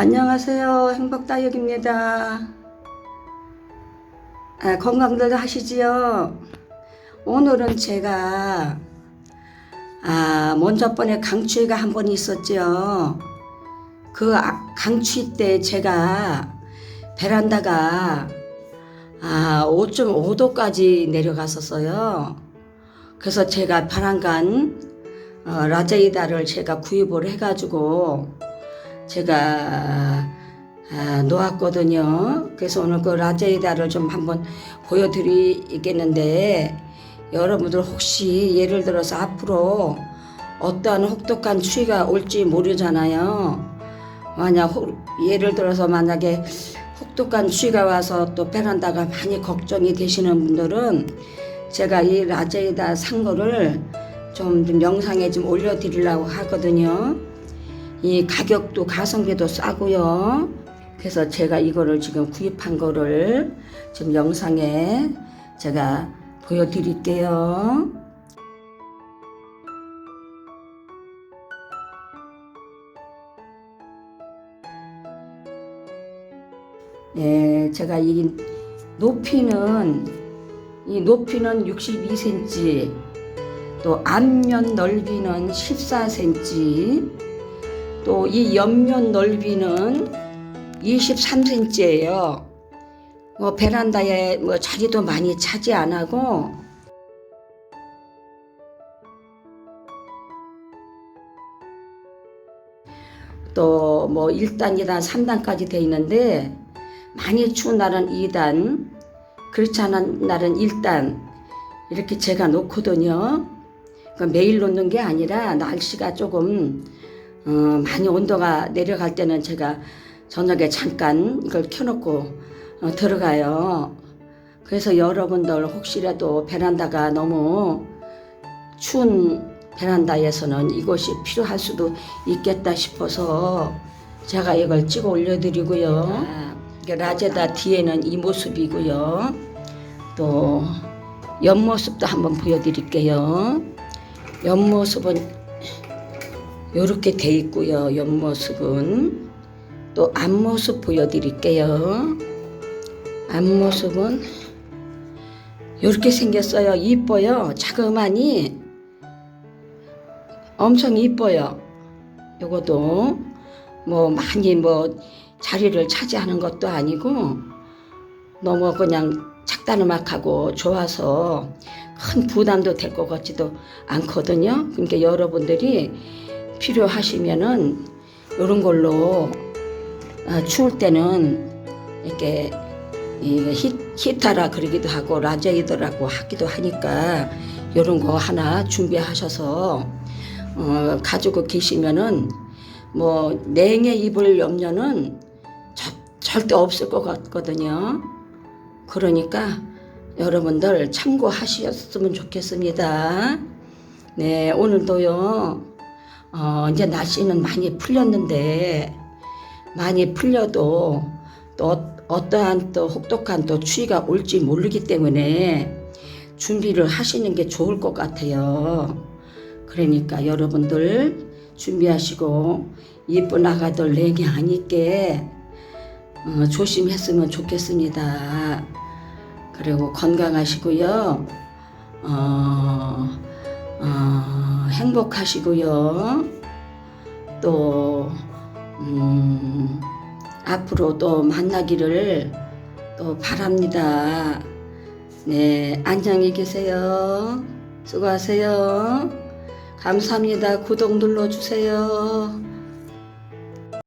안녕하세요. 행복다육입니다. 아, 건강들 하시지요? 오늘은 제가 아, 먼저 번에 강추위가 한 번 있었죠. 그 아- 강추위 때 제가 베란다가 아, 5.5도까지 내려갔었어요. 그래서 제가 바람간 어, 라제이다를 제가 구입을 해가지고 제가 아, 놓았거든요. 그래서 오늘 그 라제이다를 좀 한번 보여드리겠는데 여러분들 혹시 예를 들어서 앞으로 어떠한 혹독한 추위가 올지 모르잖아요. 만약 혹- 예를 들어서 만약에 혹독한 추위가 와서 또 베란다가 많이 걱정이 되시는 분들은 제가 이 라제이다 산 거를 좀, 좀 영상에 좀 올려드리려고 하거든요. 이 가격도 가성비도 싸고요. 그래서 제가 이거를 지금 구입한 거를 지금 영상에 제가 보여드릴게요. 네, 제가 이 높이는 이 높이는 62cm, 또 앞면 넓이는 14cm, 또 이 옆면 넓이는 23cm예요. 뭐 베란다에 뭐 자리도 많이 차지 안 하고 또 뭐 1단, 2단, 3단까지 돼 있는데 많이 추운 날은 2단, 그렇지 않은 날은 1단 이렇게 제가 놓거든요. 그러니까 매일 놓는 게 아니라 날씨가 조금 어, 많이 온도가 내려갈 때는 제가 저녁에 잠깐 이걸 켜놓고 어, 들어가요. 그래서 여러분들 혹시라도 베란다가 너무 추운 베란다에서는 이것이 필요할 수도 있겠다 싶어서 제가 이걸 찍어 올려드리고요. 이게 라제다 뒤에는 이 모습이고요. 또 옆모습도 한번 보여드릴게요. 옆모습은 이렇게 돼 있고요. 옆모습은 또 앞모습 보여드릴게요. 앞모습은 이렇게 생겼어요. 이뻐요. 자그마니 엄청 이뻐요. 요것도 뭐 많이 뭐 자리를 차지하는 것도 아니고 너무 그냥 작다르막하고 좋아서 큰 부담도 될 것 같지도 않거든요. 그러니까 여러분들이 필요하시면은 이런 걸로 아, 추울 때는 이렇게 이 히, 히타라 그러기도 하고 라제이더라고 하기도 하니까 이런 거 하나 준비하셔서 어, 가지고 계시면은 뭐 냉해 입을 염려는 저- 절대 없을 것 같거든요. 그러니까 여러분들 참고하셨으면 좋겠습니다. 네, 오늘도요, 어, 이제 날씨는 많이 풀렸는데, 많이 풀려도 또 어- 어떠한 또 혹독한 또 추위가 올지 모르기 때문에 준비를 하시는 게 좋을 것 같아요. 그러니까 여러분들 준비하시고 이쁜 아가들 안 있게 어, 조심했으면 좋겠습니다. 그리고 건강하시고요. 어, 어, 행복하시고요. 또 음, 앞으로 또 만나기를 또 바랍니다. 네, 안녕히 계세요. 수고하세요. 감사합니다. 구독 눌러주세요.